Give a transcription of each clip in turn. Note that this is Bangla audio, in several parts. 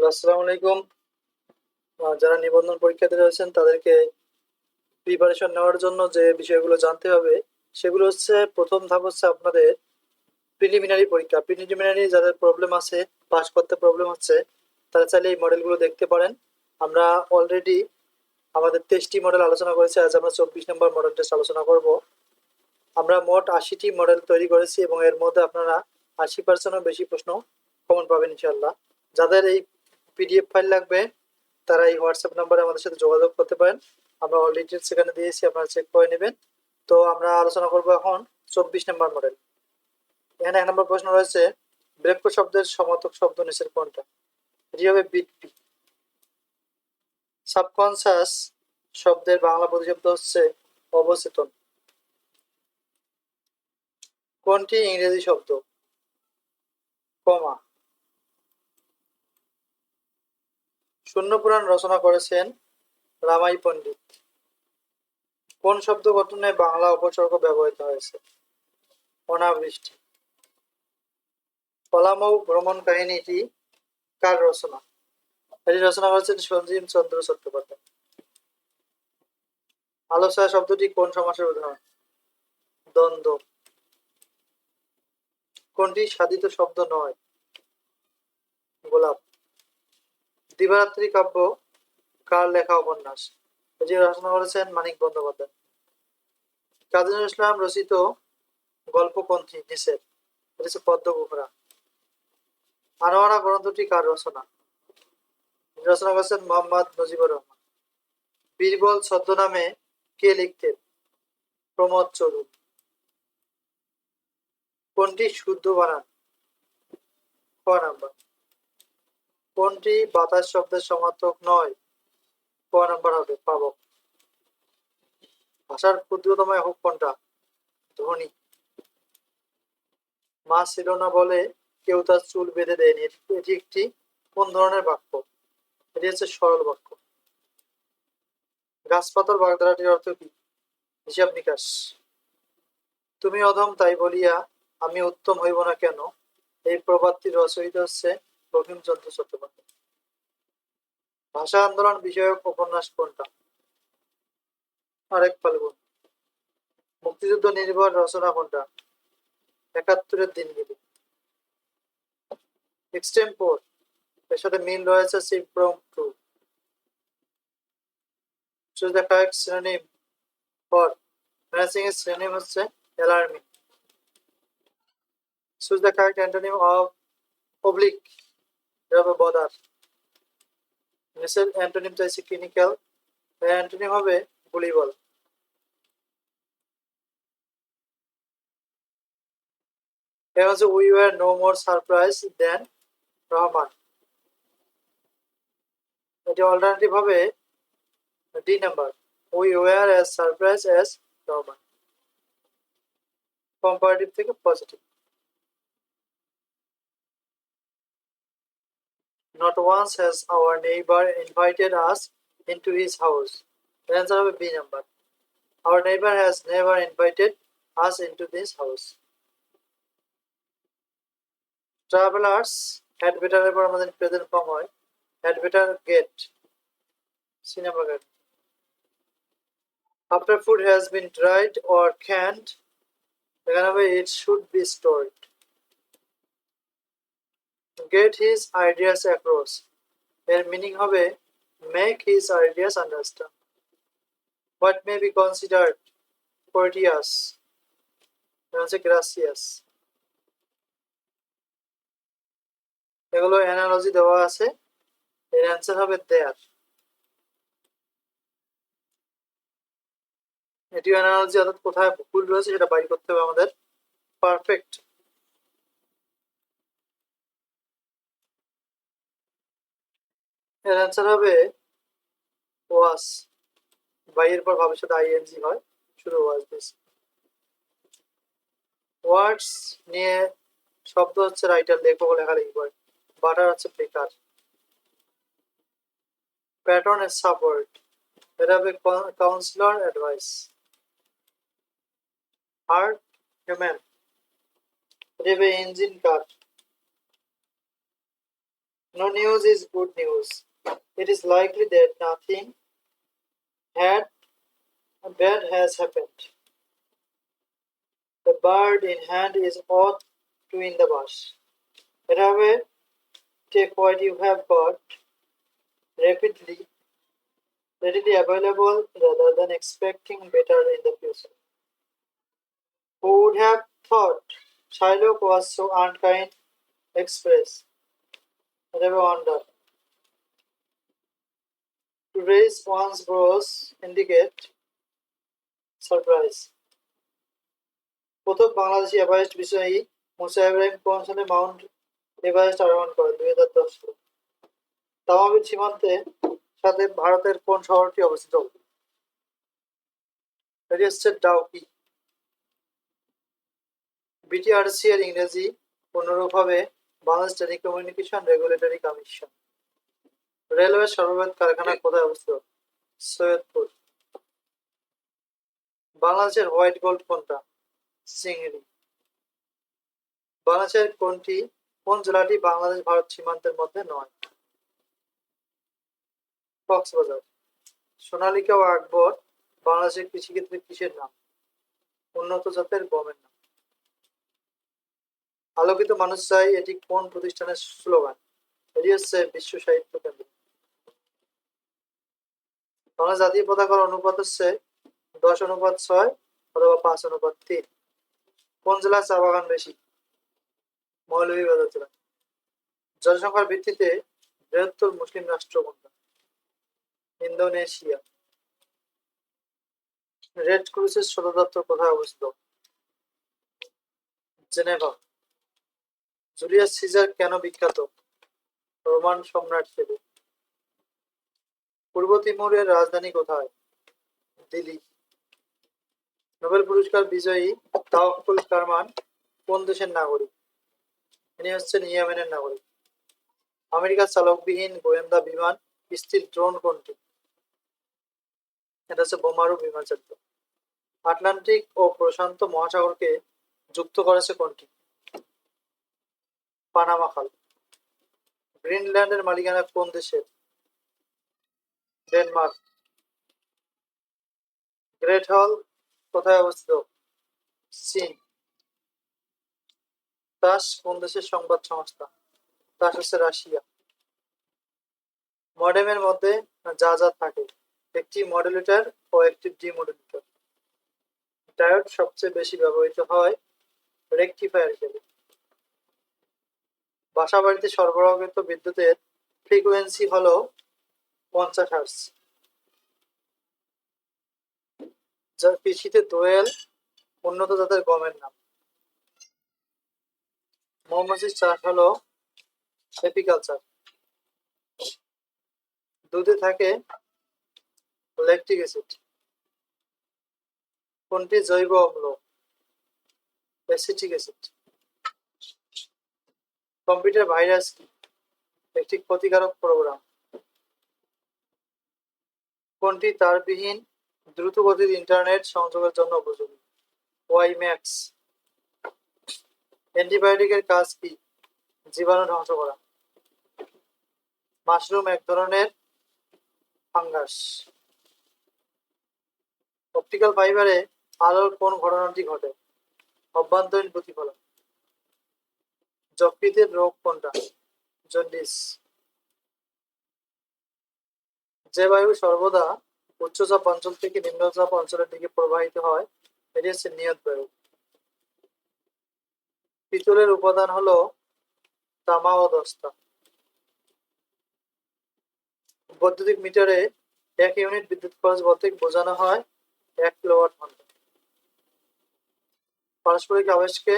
হ্যালো যারা নিবন্ধন পরীক্ষাতে রয়েছেন, তাদেরকে প্রিপারেশন নেওয়ার জন্য যে বিষয়গুলো জানতে হবে, সেগুলো হচ্ছে প্রথম ধাপ হচ্ছে আপনাদের প্রিলিমিনারি পরীক্ষা। প্রিলিমিনারি যাদের প্রবলেম আছে পাস করতে প্রবলেম হচ্ছে তারা চাইলে এই মডেলগুলো দেখতে পারেন। আমরা অলরেডি আমাদের তেইশটি মডেল আলোচনা করেছি, আজ আমরা চব্বিশ নম্বর মডেল টেস্ট আলোচনা করব। আমরা মোট আশিটি মডেল তৈরি করেছি এবং এর মধ্যে আপনারা আশি পার্সেন্টও বেশি প্রশ্ন কমন পাবেন ইনশাল্লাহ যাদের এই পিডিএফ ফাইল লাগবে তারা এই হোয়াটসঅ্যাপ নাম্বারে আমাদের সাথে যোগাযোগ করতে পারেন। আমরা অল ডিটেলস সেখানে দিয়েছি, আপনারা চেক করে নেবেন। তো আমরা আলোচনা করব এখন চব্বিশ নম্বর মডেল এখানে এক নম্বর প্রশ্ন রয়েছে ব্রেক্য শব্দের সমার্থক শব্দ নিচের কোনটা? এটি হবে বিটপি সাবকনসাস শব্দের বাংলা প্রতিশব্দ হচ্ছে অবচেতন। কোনটি ইংরেজি শব্দ? কমা। শূন্য পুরাণ রচনা করেছেন রামাই পণ্ডিত। কোন শব্দ গঠনে বাংলা উপসর্গ ব্যবহৃত হয়েছে? অনাবৃষ্টি। পলামৌ ভ্রমণ কাহিনীটি কার রচনা? এটি রচনা করেছেন সঞ্জীব চন্দ্র চট্টোপাধ্যায়। আলোচনা শব্দটি কোন সমাসের উদাহরণ? দ্বন্দ্ব। কোনটি সাধিত শব্দ নয়? গোলাপ। দিবারাত্রি কাব্য কার লেখা উপন্যাস? এটি রচনা করেছেন মানিক বন্দ্যোপাধ্যায়। কাজী ইসলাম রচিত গল্পপন্থী নিষেধ, এটি হচ্ছে পদ্মগুহরা আনোয়ারা গ্রন্থটি কার রচনা? রচনা করেছেন মোহাম্মদ নজিবুর রহমান। বীরবল ছদ্মনামে কে লিখতেন? প্রমোদ চৌধুরী। কোনটি শুদ্ধ বানান? ক নাম্বার। কোনটি বাতাস শব্দের সমার্থক নয়? ক নাম্বার হবে পাবক ভাষার ক্ষুদ্রতম হোক কোনটা? ধ্বনি। মা ছিল না বলে, কেউ তার চুল বেঁধে দেয়নি। এটি একটি কোন ধরনের বাক্য? এটি হচ্ছে সরল বাক্য। গাছপাতর বাগধারাটির অর্থ কি? হিসাব নিকাশ। তুমি অধম, তাই বলিয়া আমি উত্তম হইব না কেন? এই প্রবাদটি রচয়িত হচ্ছে বঙ্কিমচন্দ্র চট্টোপাধ্যায়। ভাষা আন্দোলন বিষয়ক উপন্যাস কোনটা? আরেক ফাল্গুন। মুক্তিযুদ্ধ নির্ভর রচনা কোনটা? একাত্তরের দিনগুলি। এক্সটেম্পোর এর সাথে মিল রয়েছে সিম্প্রম two. The correct synonym. For matching এর সিনোনিম হচ্ছে alarming choose the correct antonym of oblique এটা বদার নিচের অ্যান্টোনিম চাইছে ক্লিনিক্যাল অ্যান্টোনিম হবে গুলিবল এটা হচ্ছে we were no more surprised than Rahman এটি অল্টারনেটিভ হবে D number we were surprised Rahman comparative থেকে positive Not once has our neighbor invited us into his house. Answer will B number. Our neighbor has never invited us into this house. Travelers had better এবার আমাদের প্রেজেন্ট ফর্ম হয় had better get After food has been dried or canned, হবে it should be stored. Get his ideas across. এর মিনিং হবে make his ideas understand. What may be courteous. এটা হচ্ছে gracious. এগুলো অ্যানালজি দেওয়া আছে। এর অ্যান্সার হবে দেয়ার এটিও অ্যানালজি অর্থাৎ কোথায় ভুল রয়েছে সেটা বাইর করতে হবে আমাদের। পারফেক্ট এর অ্যান্সার হবে ওয়াস। বাইয়ের পর ভবিষ্যৎ আইএনজি হয়, শুধু ওয়াস দিস ওয়ার্ডস নিয়ে শব্দ হচ্ছে রাইটার লেখক লেখালেখি করে। বাটার হচ্ছে বেকার প্যাটার্ন এর সাপোর্ট এটা হবে কাউন্সিলর অ্যাডভাইস হার্ট হিউম্যান এটা হবে engine car No news is good news. It is likely that nothing had bad has happened. The bird in hand is ought to in the bush. Rather, take what you have got rapidly, readily available rather than expecting better in the future. Who would have thought Shylock was so unkind? Express. Never wonder. Raise one's brows indicate surprise. প্রথম বাংলাদেশি এভারেস্ট বিষয়ী মুসা ইব্রাহিম কোন সালে মাউন্ট এভারেস্ট আরোহণ করেন দুই হাজার দশ সালে। তামাবিল সীমান্তে সাথে ভারতের কোন শহরটি অবস্থিত? এটি হচ্ছে ডাউকি। বিটিআরসি এর ইংরেজি অনুরূপ হবে Bangladesh telecommunication regulatory commission. Railway সর্ববৃহৎ কারখানা কোথায় অবস্থিত? সৈয়দপুর। বাংলাদেশের হোয়াইট গোল্ড কোনটা? চিংড়ি। বাংলাদেশের কোনটি? কোন জেলাটি বাংলাদেশ ভারত সীমান্তের মধ্যে নয়? কক্সবাজার। সোনালিকা ও আকবর বাংলাদেশের কৃষিক্ষেত্রে কিসের নাম? উন্নত জাতের গমের নাম। আলোকিত মানুষ চাই এটি কোন প্রতিষ্ঠানের স্লোগান? এটি হচ্ছে বিশ্ব সাহিত্য কেন্দ্র। বাংলাদেশ জাতীয় পতাকার অনুপাত হচ্ছে দশ অনুপাত ছয় অথবা পাঁচ অনুপাত তিন। কোন জেলায় চা বাগান বেশি? মৌলভীবাজার জেলা। জনসংখ্যার ভিত্তিতে বৃহত্তর মুসলিম রাষ্ট্র কোনটা? ইন্দোনেশিয়া। রেড ক্রুসের সদর দপ্তর কোথায় অবস্থিত? জেনেভা। জুলিয়াস সিজার কেন বিখ্যাত? রোমান সম্রাট হিসেবে। পূর্ব তিমুরের রাজধানী কোথায়? দিল্লি। নোবেল পুরস্কার বিজয়ী তাওয়াক্কুল কারমান কোন দেশের নাগরিক? ইনি হচ্ছেন ইয়েমেনের নাগরিক। আমেরিকার চালকবিহীন গোয়েন্দা বিমান স্থির ড্রোন কোনটি? এটা হচ্ছে বোমারু বিমান চালিত। আটলান্টিক ও প্রশান্ত মহাসাগরকে যুক্ত করেছে কোনটি? পানামা খাল। গ্রিনল্যান্ডের মালিকানা কোন দেশের? ডেনমার্ক গ্রেট হল কোথায় অবস্থিত? চীন তাস কোন দেশের সংবাদ সংস্থা? তাস হচ্ছে রাশিয়া। মডেমের মধ্যে যা যা থাকে, একটি মডুলেটর ও একটি ডিমডুলেটর ডায়োড সবচেয়ে বেশি ব্যবহৃত হয় রেকটিফায়ার হিসেবে। বাসা বাড়িতে সরবরাহকৃত বিদ্যুতের ফ্রিকোয়েন্সি হলো পঞ্চাশ হার্স যা কৃষিতে দোয়েল, উন্নত জাতের গমের নাম। মৌমাছির চাষ হলো এপিকালচার দুধে থাকে ল্যাকটিক অ্যাসিড। কোনটি জৈব অম্ল? Acetic acid. কম্পিউটার ভাইরাস একটি ক্ষতিকারক প্রোগ্রাম। কোনটি তারবিহীন দ্রুতগতির ইন্টারনেট সংযোগের জন্য উপযোগী? ওয়াই ম্যাক্স অ্যান্টিবায়োটিকের কাজ কি? জীবাণু ধ্বংস করা। মাশরুম এক ধরনের ফাঙ্গাস। অপটিক্যাল ফাইবারে আলোর কোন ঘটনাটি ঘটে? অভ্যন্তরীণ প্রতিফলন। যকৃতের রোগ কোনটা? জন্ডিস। যে বায়ু সর্বদা উচ্চচাপ অঞ্চল থেকে নিম্নচাপ অঞ্চলের দিকে প্রবাহিত হয়। এটি হচ্ছে নিয়ত বায়ু। পিতলের উপাদান হলো তামা ও দস্তা। বৈদ্যুতিক মিটারে এক ইউনিট বিদ্যুৎ খরচ বলতে বোঝানো হয় এক কিলোওয়াট ঘণ্টা। পারস্পরিক আবেশকে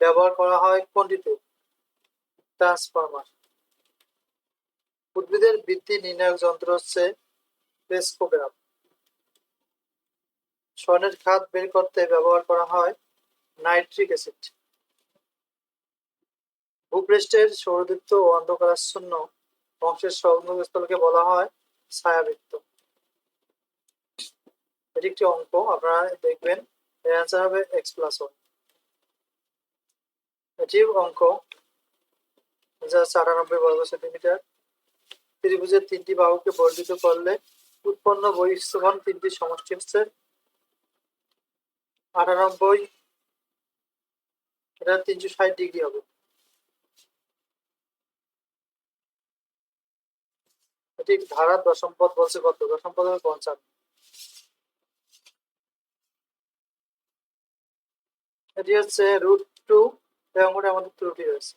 ব্যবহার করা হয় কোনটিতে? ট্রান্সফরমার। উদ্ভিদের বৃদ্ধি নির্ণায়ক যন্ত্র হচ্ছে পেসকোগ্রাফ স্বর্ণের খাত বের করতে ব্যবহার করা হয় নাইট্রিক অ্যাসিড। ভূপৃষ্ঠের সৌরদীপ্ত ও অন্ধকারাচ্ছন্ন অংশের সংযোগস্থলকে বলা হয় ছায়াবৃত্ত। এটি একটি অঙ্ক, আপনারা দেখবেন। এর অ্যান্সার হবে এক্স প্লাস ওয়ান এটি অঙ্ক। যা হচ্ছে আটানব্বই বর্গ সেন্টিমিটার। ত্রিভুজের তিনটি বাহুকে বর্ধিত করলে উৎপন্ন বহিঃস্থমান তিনটি সমষ্টি হচ্ছে আটানব্বই, এটা তিনশো ষাট ডিগ্রি হবে। এটি ধারা দশম পদ বলছে কত? দশম পদ হবে পঞ্চান্ন। এটি হচ্ছে রুট টু অঙ্কটা আমাদের ত্রুটি রয়েছে।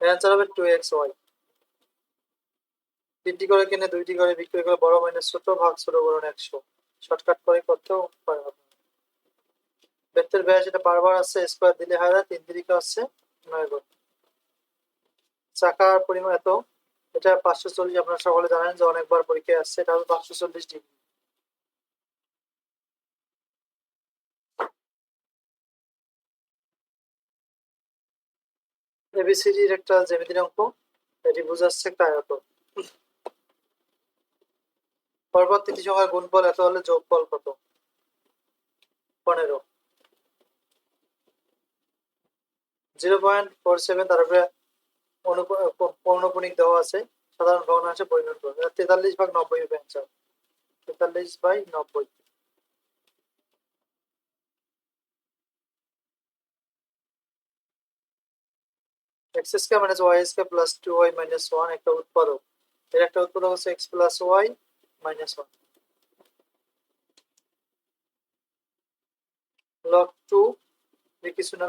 অ্যান্সার হবে টু এক্স ওয়াই তিনটি করে কিনে দুইটি করে বিক্রি করে বড় মাইনাস ছোট, ভাগ ছোট বড় একশো। শর্টকাট করে করতেও পারে বৃত্তের ব্যাস এটা বারবার আসছে স্কোয়ার দিলে হায়রা তিন দিকে আসছে নয় গুণ। চাকার পরিমাণ এত, এটা পাঁচশো চল্লিশ, আপনারা সকলে জানেন যে অনেকবার পরীক্ষায় আসছে, এটা হবে পাঁচশো চল্লিশ ডিগ্রি। এবিসিডির একটা জ্যামিতির অঙ্ক। এটি বোঝাচ্ছে একটা আয়ত পরপর তিনটি সংখ্যার গুণফল, এত হলে যোগফল কত? পনেরো। জিরো পয়েন্ট ফোর সেভেন তারপরে পৌনপুণিক দেওয়া আছে। সাধারণ ভগ্নাংশে পরিণত। করবে তেতাল্লিশ ভাগ নব্বই হবে অ্যান্সার। তেতাল্লিশ বাই নব্বই। X square minus y square plus two একটা উৎপাদক। এর একটা উৎপাদক হচ্ছে x plus y minus one log two কিছু না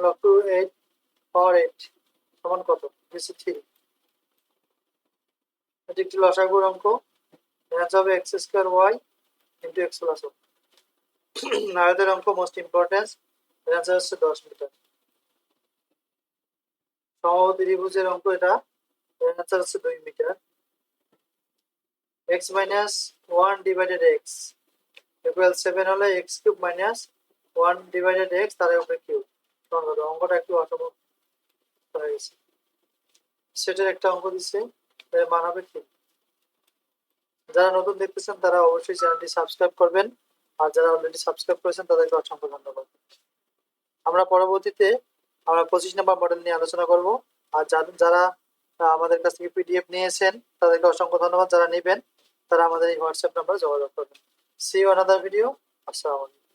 সমান কত? বেশি থ্রি এটি একটি লসাগুর অঙ্ক। অ্যান্সার হবে x square y into x plus one অঙ্ক মোস্ট ইম্পর্টেন্স অ্যান্সার হচ্ছে দশ মিটার। সমবাহু ত্রিভুজের অঙ্ক এটা। অ্যান্সার হচ্ছে দুই metre. X minus one divided x equal seven হলে x cube minus one divided x তার উপরে কিউব অঙ্কটা একটু অসম্ভব হয়ে গেছে। সেটার একটা অঙ্ক দিচ্ছে মান হবে ঠিক যারা নতুন দেখতেছেন, তারা অবশ্যই চ্যানেলটি সাবস্ক্রাইব করবেন। আর যারা অলরেডি সাবস্ক্রাইব করেছেন, তাদেরকে অসংখ্য ধন্যবাদ। আমরা পরবর্তীতে আমরা পঁচিশ নাম্বার মডেল নিয়ে আলোচনা করব। আর যারা আমাদের কাছ থেকে পিডিএফ নিয়েছেন, তাদেরকে অসংখ্য ধন্যবাদ। যারা নেবেন, তারা আমাদের এই হোয়াটসঅ্যাপ নাম্বারে যোগাযোগ করবেন। সি আনাদার ভিডিও আসসালামু আলাইকুম।